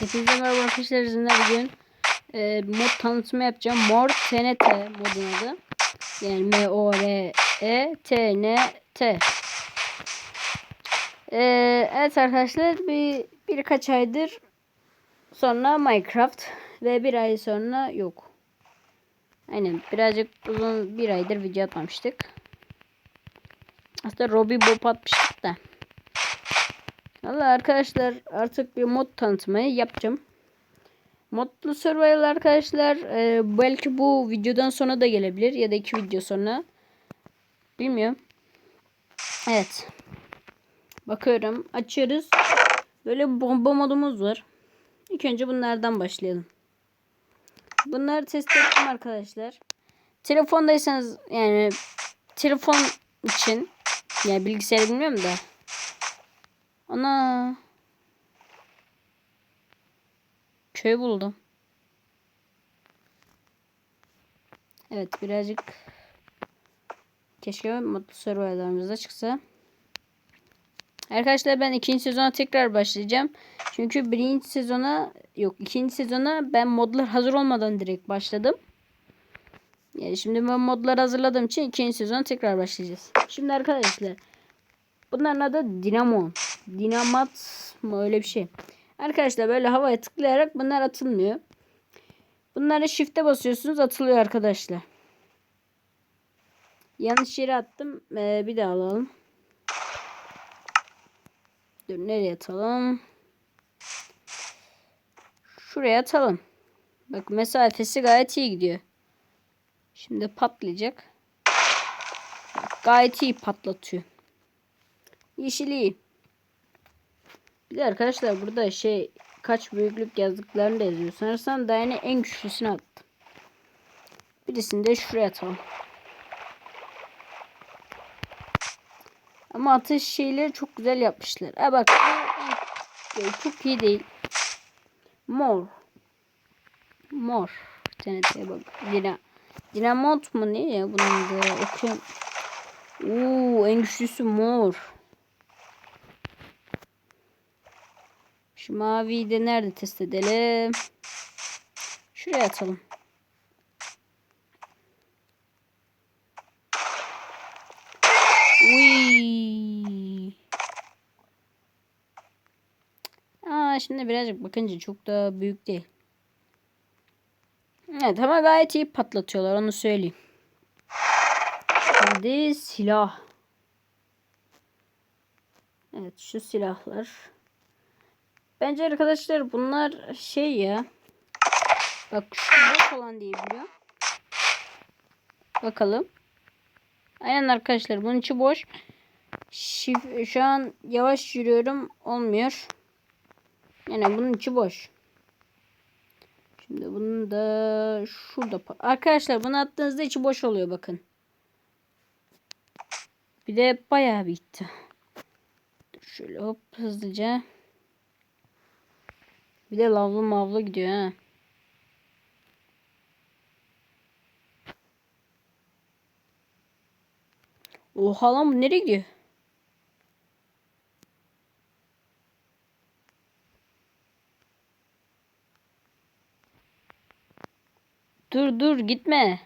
Hepinize merhaba arkadaşlar. Sizinle bugün e, mod tanıtımı yapacağım. Mor TNT modun adı. Yani M O R E T N T. E, evet arkadaşlar bir birkaç aydır sonra Minecraft ve bir ay sonra yok. Aynen birazcık uzun bir aydır video atmamıştık. Aslında Robbie Bob atmıştık da. Valla arkadaşlar artık bir mod tanıtımı yapacağım. Modlu Survival arkadaşlar e, belki bu videodan sonra da gelebilir ya da iki video sonra. Bilmiyorum. Evet. Bakıyorum. Açıyoruz. Böyle bomba modumuz var. İlk önce bunlardan başlayalım. Bunları test ettim arkadaşlar. Telefondaysanız yani telefon için yani bilgisayarı bilmiyorum da Ana. Köy buldum. Evet birazcık keşke mutlu serverlarımızda çıksa. Arkadaşlar ben ikinci sezona tekrar başlayacağım. Çünkü birinci sezona yok ikinci sezona ben modlar hazır olmadan direkt başladım. Yani şimdi ben modlar hazırladığım için ikinci sezona tekrar başlayacağız. Şimdi arkadaşlar bunların adı Dinamo. Dinamat mı öyle bir şey. Arkadaşlar böyle havaya tıklayarak bunlar atılmıyor. Bunları shift'e basıyorsunuz atılıyor arkadaşlar. Yanlış yere attım. Ee, bir daha alalım. Dur nereye atalım? Şuraya atalım. Bak mesafesi gayet iyi gidiyor. Şimdi patlayacak. Gayet iyi patlatıyor. Yeşil iyi. Bir de arkadaşlar burada şey kaç büyüklük yazdıklarını da yazıyor. Sanırsam daha yine en güçlüsünü attım. Birisini de şuraya atalım. Ama atış şeyleri çok güzel yapmışlar. Ha bak çok iyi değil. Mor. Mor. TNT'ye bak. Dina Dinamot mu ne ya bunun da okuyorum. Oo en güçlüsü mor. Şu maviyi de nerede test edelim? Şuraya atalım. Uy. Aa, şimdi birazcık bakınca çok da büyük değil. Evet ama gayet iyi patlatıyorlar onu söyleyeyim. Şimdi silah. Evet şu silahlar. Bence arkadaşlar bunlar şey ya. Bak şu boş olan diye biliyorum. Bakalım. Aynen arkadaşlar bunun içi boş. Şif şu an yavaş yürüyorum olmuyor. Yani bunun içi boş. Şimdi bunun da şurada. Arkadaşlar bunu attığınızda içi boş oluyor bakın. Bir de bayağı bitti. Şöyle hop hızlıca. Bir de lavlı mavlı gidiyor ha. Oha lan bu nereye gidiyor? Dur dur gitme.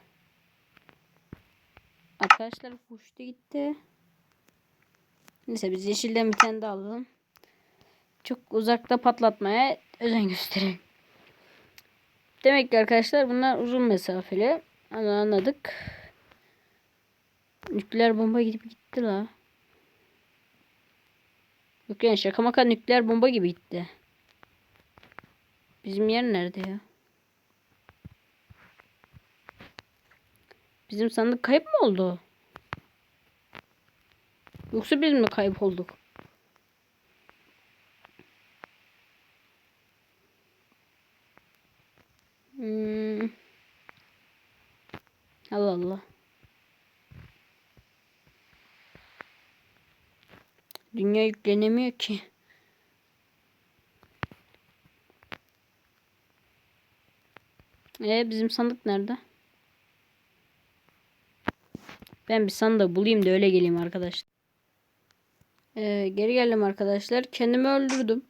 Arkadaşlar hoşta gitti. Neyse biz yeşilden bir tane daha alalım. Çok uzakta patlatmaya özen gösterin. Demek ki arkadaşlar bunlar uzun mesafeli. Onu anladık. Nükleer bomba gidip gitti la. Yok yani şaka maka nükleer bomba gibi gitti. Bizim yer nerede ya? Bizim sandık kayıp mı oldu? Yoksa biz mi kayıp olduk? Hmm. Allah Allah. Dünya yüklenemiyor ki. Ee bizim sandık nerede? Ben bir sandığı bulayım da öyle geleyim arkadaşlar. Ee, geri geldim arkadaşlar. Kendimi öldürdüm.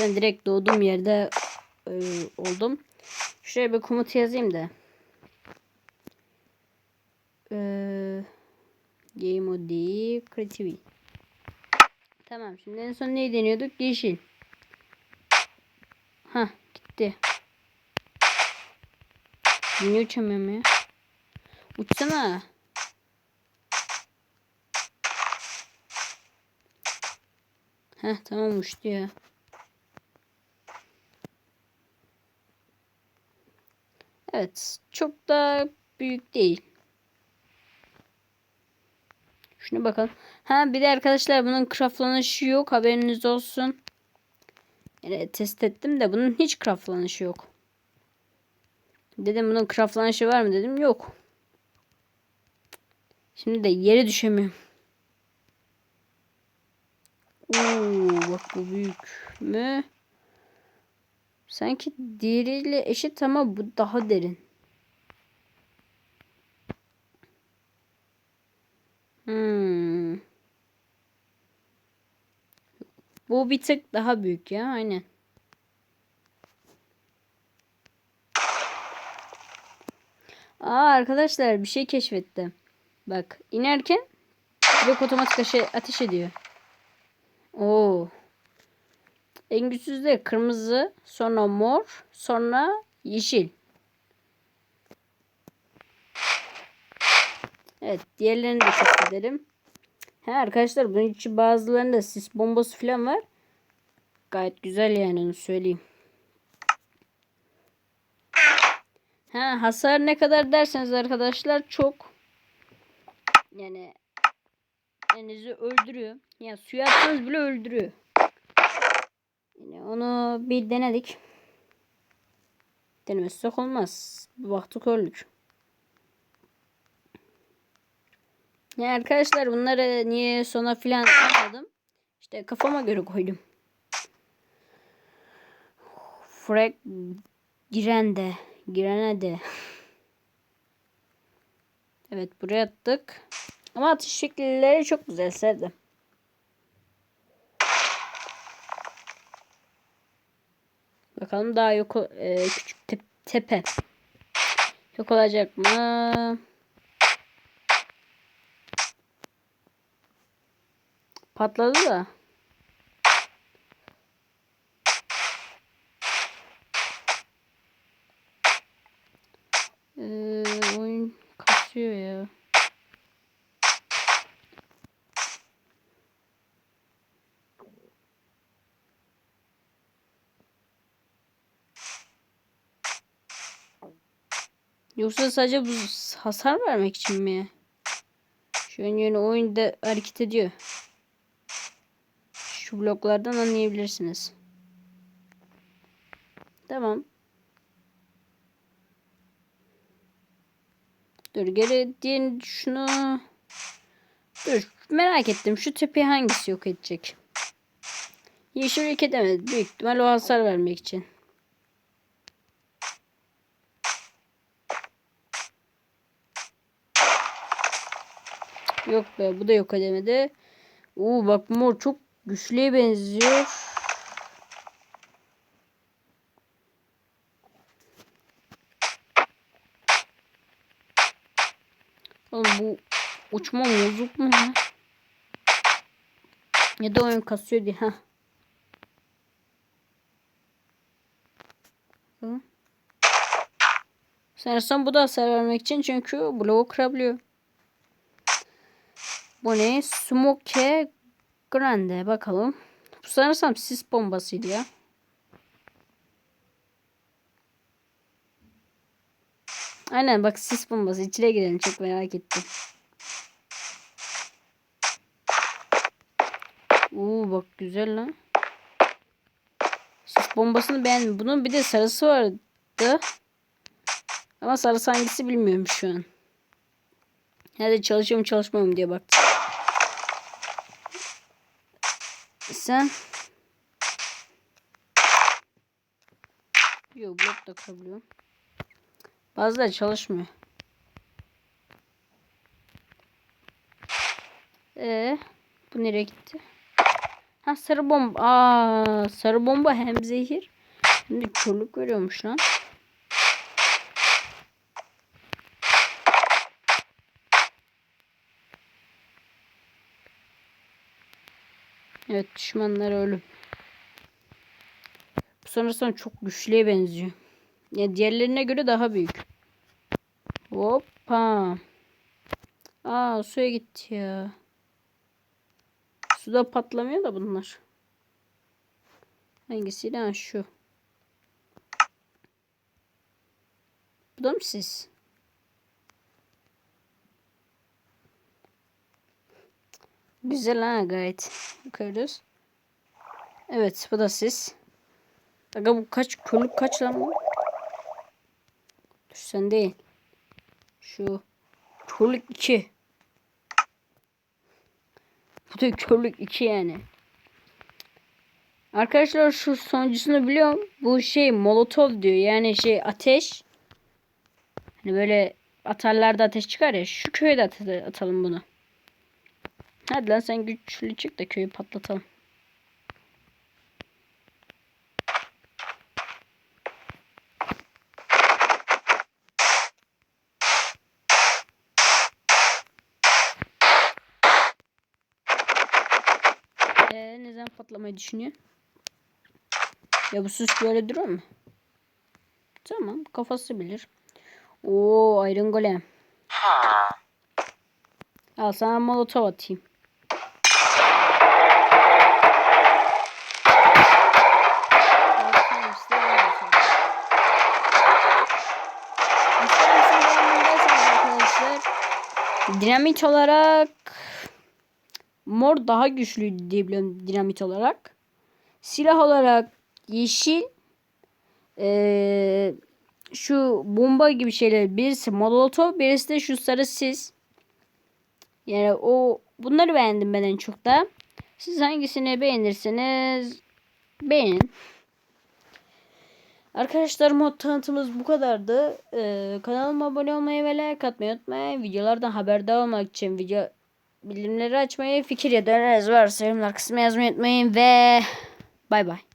Ben direkt doğduğum yerde e, oldum. Şuraya bir komut yazayım da. Ee, game mode creativity. Tamam şimdi en son neyi deniyorduk? Yeşil. Ha gitti. Niye uçamıyorum ya? Uçsana. Heh tamam uçtu ya. Evet. Çok da büyük değil. Şuna bakalım. Ha bir de arkadaşlar bunun craftlanışı yok. Haberiniz olsun. Yani test ettim de bunun hiç craftlanışı yok. Dedim bunun craftlanışı var mı dedim. Yok. Şimdi de yere düşemiyorum. Oo, bak bu büyük mü? Sanki diğeriyle eşit ama bu daha derin. Hmm. Bu bir tık daha büyük ya aynen. Aa arkadaşlar bir şey keşfettim. Bak inerken direkt otomatik ateş, ediyor. Oo. En güçsüz de kırmızı, sonra mor, sonra yeşil. Evet, diğerlerini de keşfedelim. Ha arkadaşlar bunun içi bazılarında sis bombası falan var. Gayet güzel yani onu söyleyeyim. Ha hasar ne kadar derseniz arkadaşlar çok yani elinizi öldürüyor. Yani suya atsanız bile öldürüyor. Yine onu bir denedik. Denemezsek olmaz. Bir baktık öldük. Ya arkadaşlar bunları niye sona filan almadım? İşte kafama göre koydum. Frag girende. Girene de. Evet buraya attık. Ama atış şekilleri çok güzel sevdim. Bakalım daha yok e, küçük te tepe. Yok olacak mı? Patladı da. Ee, oyun kasıyor ya. Yoksa sadece bu hasar vermek için mi? Şu an yeni oyunda hareket ediyor. Şu bloklardan anlayabilirsiniz. Tamam. Dur geri diğer şunu Dur merak ettim şu tepeyi hangisi yok edecek? Yeşil yok edemedi. Büyük ihtimal o hasar vermek için. Yok be bu da yok edemedi. Oo bak mor çok güçlüye benziyor. Oğlum bu uçma bozuk mu ya? Ya da oyun kasıyor diye. Heh. Sanırsam bu da hasar vermek için çünkü bloğu kırabiliyor. Bu ne? Smoke Grande. Bakalım. Bu sanırsam sis bombasıydı ya. Aynen bak sis bombası. İçine girelim. Çok merak ettim. Oo bak güzel lan. Sis bombasını beğendim. Bunun bir de sarısı vardı. Ama sarısı hangisi bilmiyorum şu an. Hadi çalışıyor mu çalışmıyor mu diye baktım. Sen Yok blok da kırabiliyorum. Bazıları çalışmıyor. Ee, bu nereye gitti? Ha sarı bomba. Aa, sarı bomba hem zehir hem de körlük veriyormuş lan. Evet düşmanlar ölüm. Bu sanırsam çok güçlüye benziyor. Ya diğerlerine göre daha büyük. Hoppa. Aa suya gitti ya. Suda patlamıyor da bunlar. Hangisi? Ha şu. Bu da mı siz? Güzel ha gayet. Bakıyoruz. Evet bu da siz. Aga bu kaç körlük kaç lan bu? Dur sen değil. Şu körlük 2. Bu da körlük 2 yani. Arkadaşlar şu sonuncusunu biliyorum. Bu şey molotov diyor. Yani şey ateş. Hani böyle atarlarda ateş çıkar ya. Şu köye de at atalım bunu. Hadi lan sen güçlü çık da köyü patlatalım. Ee, ne zaman patlamayı düşünüyor? Ya bu süs böyle durur mu? Tamam kafası bilir. Oo Iron Golem. Al sana molotov atayım. Molotov işte böyle olacak. İsterseniz devamındaysanız arkadaşlar dinamit olarak mor daha güçlü diye biliyorum dinamit olarak. Silah olarak yeşil ee, şu bomba gibi şeyler birisi molotov birisi de şu sarı sis. Yani o bunları beğendim ben en çok da. Siz hangisini beğenirseniz beğenin. Arkadaşlar mod tanıtımımız bu kadardı. Ee, kanalıma abone olmayı ve like atmayı unutmayın. Videolardan haberdar olmak için video bildirimleri açmayı, fikir ya da öneriniz varsa yorumlar kısmına yazmayı unutmayın ve bay bay.